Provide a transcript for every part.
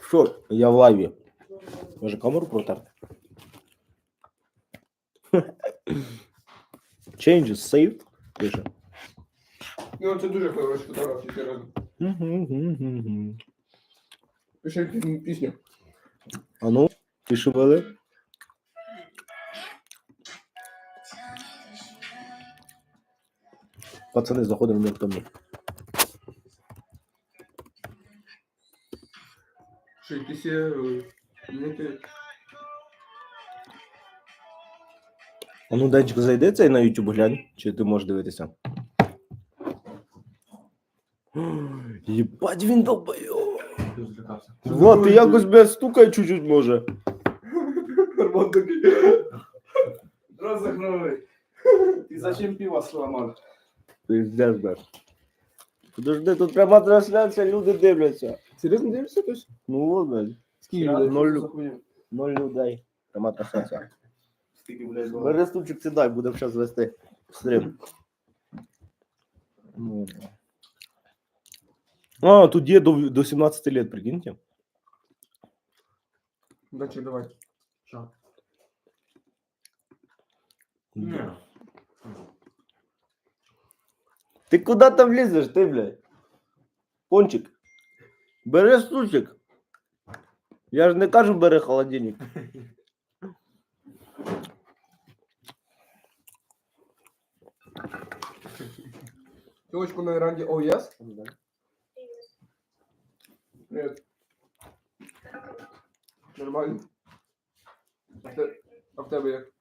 Що? Я в лайві. Може камеру протерти? Changes saved. Пише. Ну, це дуже хороші фотографії ще разом. Мгм-гм-гм-гм. Пі- пісню. А ну, ти шевели? Пацани, заходимо в мертвому. Що якісь є. е. А ну, Денчик, зайди цей на YouTube глянь, чи ти можеш дивитися. Єбать, він долбойо. Влад, ти якось без стукай чуть-чуть може. Нормально такий. Розогнали. Ти зачем пиво сломав? Пиздец, да. Подожди, тут пряма трансляція, люди дивляться. Серйозно дивишся хтось? Ну от, блядь, Скільки людей? Ноль. Ноль. ноль людей. Пряма трансляція. Скільки, блядь, було? Бери стульчик, сідай, будемо зараз вести стрім. Ну. А, тут є до, до 17 лет, прикиньте. Дальше давай. Що? Да. Ти куди там лізеш, ти, блядь? Пончик. Бери стульчик. Я ж не кажу, бери холодильник. Тілочку на веранді ОЄС. Привет. Нормально. А в, те... а в тебе як?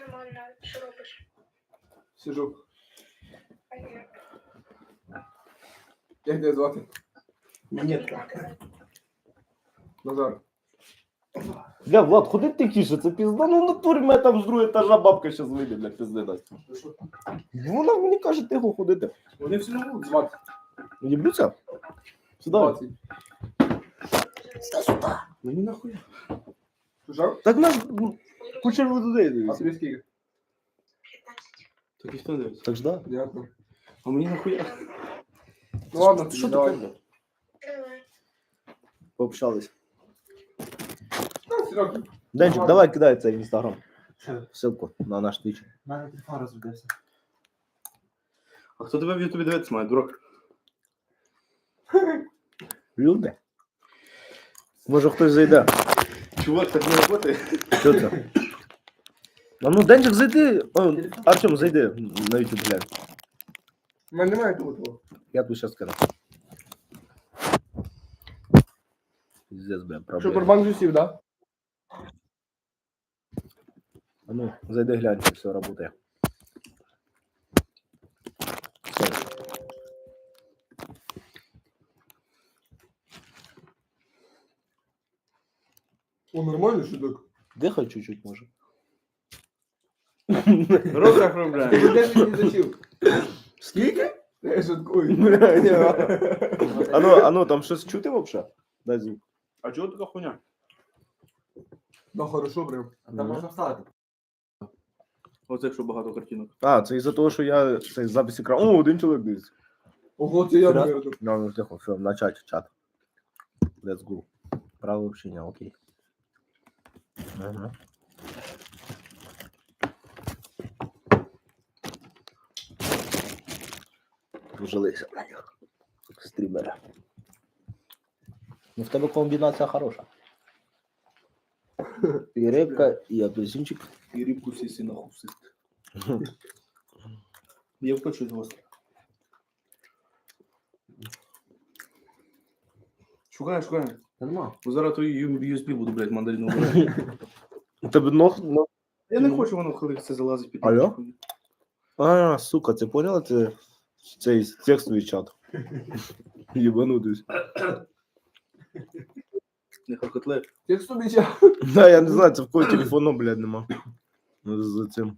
Нормально, що робиш? Сижу. А я Як тебе звати? Монетка. Назар. Бля, Влад, ходи тихіше, це пізда, ну в натурі мене там з другого етажа бабка щас вийде, бля, пізди дасть. Вона мені каже, тихо ходити. Вони всі не будуть звати. Їбуться? Сюди. 20. Сюди, сюди. Мені нахуя. Слушав? Так нас ну, почерви туди. А тобі скільки? 15. Так і хто дивиться? Так ж да. Дякую. А мені нахуя? Ну ладно, Що таке? Давай. Пообщались. Денчик, давай кидай цей інстаграм. Ссылку на наш твіч. У мене телефон розрядився. А хто тебе в Ютубі дивиться має, дурак? Люди. Може хтось зайде. Чувак, так не роботи. Що це? А ну, Денчик, зайди. О, Артем, зайди на YouTube глянь. У мене немає того. Я тут сейчас скажу. Пиздец, бля, Що, проблема. барбан жусів, да? А ну, зайди глянь, чи все работает. Все. О, нормально, що так? Дихай чуть-чуть, може. Розрах, бля. Ти 10 не зачив. Скільки? Я шуткую. Бля, ні, А ну, а ну, там щось чути вообще? Дай звук. А чого така хуйня? Ну, хорошо, прям. Там можна вставити. Оце якщо багато картинок. А, це із-за того, що я цей запис екрану. О, один чоловік дивиться. Ого, це я Раз. наверное. Ну, ну, тихо, все, начать чат. Let's go. Право общения, окей. Ага. Вжилися на них. Стрімери. Ну, в тебе комбінація хороша. І рибка, і апельсинчик. І рибку сісі на хусит. Я вкочу з гостя. Шукаю, шукаю. Нема. Бо зараз твої USB буду, блядь, мандарину брати. У тебе ног, ног. Я не хочу, воно коли це залазить під Алло? А, сука, ти поняла? Це цей текстовий чат. Єбанутись. Не котлет. Як собі ча. Да, я не знаю, це в кого телефону, блядь, нема. Ну, За цим.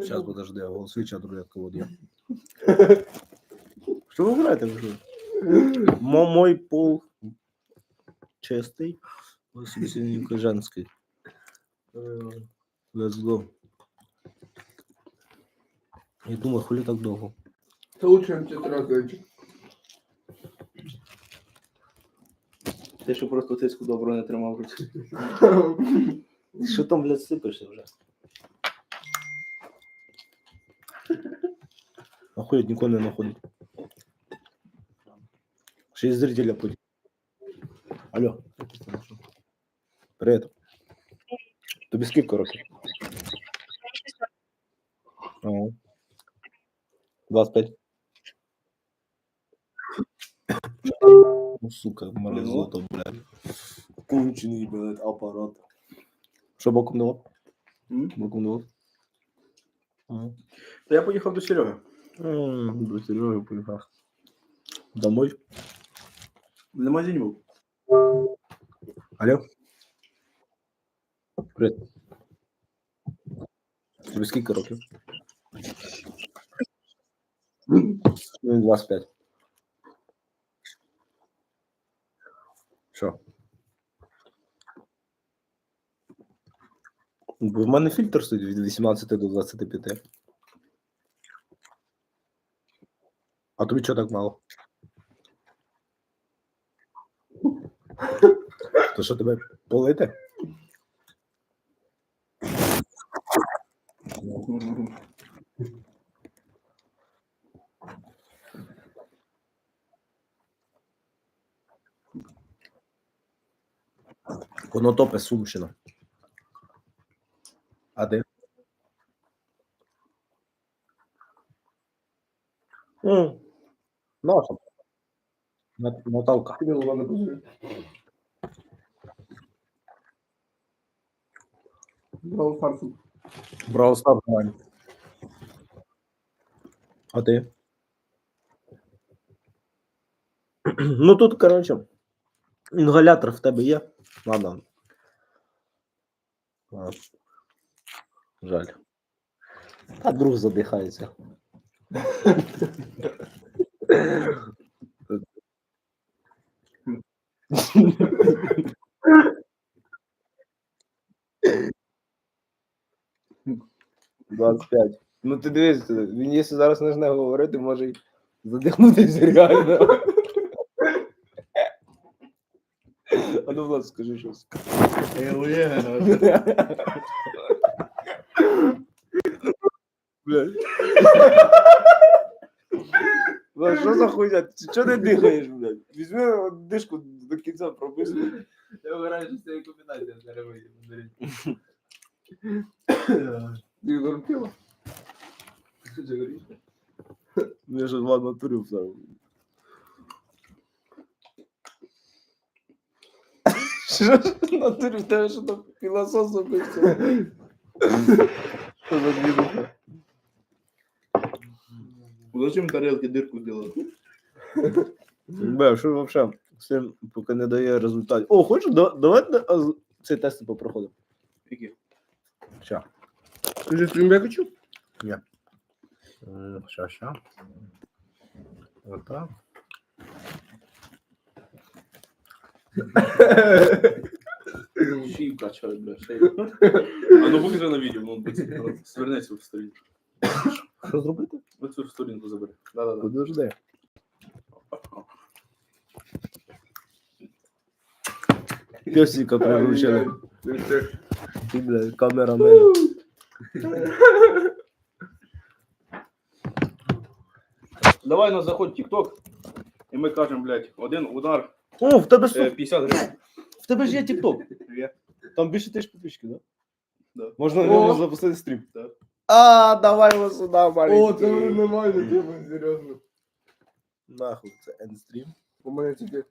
Сейчас, подожди, я голосовий чат рулетка вот я. Що ви граєте вже? Мо мой пол чистий, собеседник женський. Let's go. Я думаю, хулі так довго. Це лучше, ніж трозойчик. Ти що просто тиску добро не тримав в руці. Що там, блядь, сипишся вже? Охуєть, нікого не знаходить. Ще й зрителя потім. Алло. Привіт. Тобі скільки років? Ага. 25. Ну, сука, мерзота, блядь. Кончений, блядь, апарат. Що боком давав? М? Боком давав? Ага. Та я поїхав до Сереги. М, До Сереги поїхав. Домой? В магазині був. Алло? Привіт. Тобі скільки років? Ну, 25. Бо в мене фільтр стоїть від 18 до 25. А тобі чого так мало? То що тебе полити? Конотопе Сумщина. А де? М, Наша. Нат- Наталка. Браво фарсу. Браво Стар. А ти? Ну тут, коротше, інгалятор в тебе є. Ладно. Жаль. А друг задихається. Двадцять п'ять. Ну ти дивись, він якщо зараз почне говорити, може й задихнутися реально. А ну, Влад, скажи щось. Блядь. Влад, що за хуйня? Ти чого не дихаєш, блядь? Візьми от дишку до кінця прописуй. Я виграю, що це комбінація зараз вийде. Ти горпіло? Що це? Ну, Я ж два натурі вставив. Що ж натурі в тебе що там пілосос робився? Що за двіжуха? Зачем тарелки дирку зробили? Бе, що вообще? Все поки не дає результатів. О, хочеш, да- давай на- а, цей тест попроходимо. Які? Ща. Скажи, стрім я хочу? М, Ща, ща. Отак. Шию качають, бля, шию. А ну покажи на відео, ну, свернеться в сторінку. Що зробити? Оцю сторінку забери. Да-да-да. Подожди. Песика приручили. Ти, бля, камерамен. Давай на заход TikTok, і ми кажемо, блядь, один удар О, в тебе е, ж 50 гривень. в тебе ж є TikTok. Є. Там більше тисяч підписчиків, да? Да. Можна на О! ньому запустити стрім. Да. А, давай його сюди, О, маленький. це нормально, тема, серйозно. Нахуй, це ендстрім. У мене тільки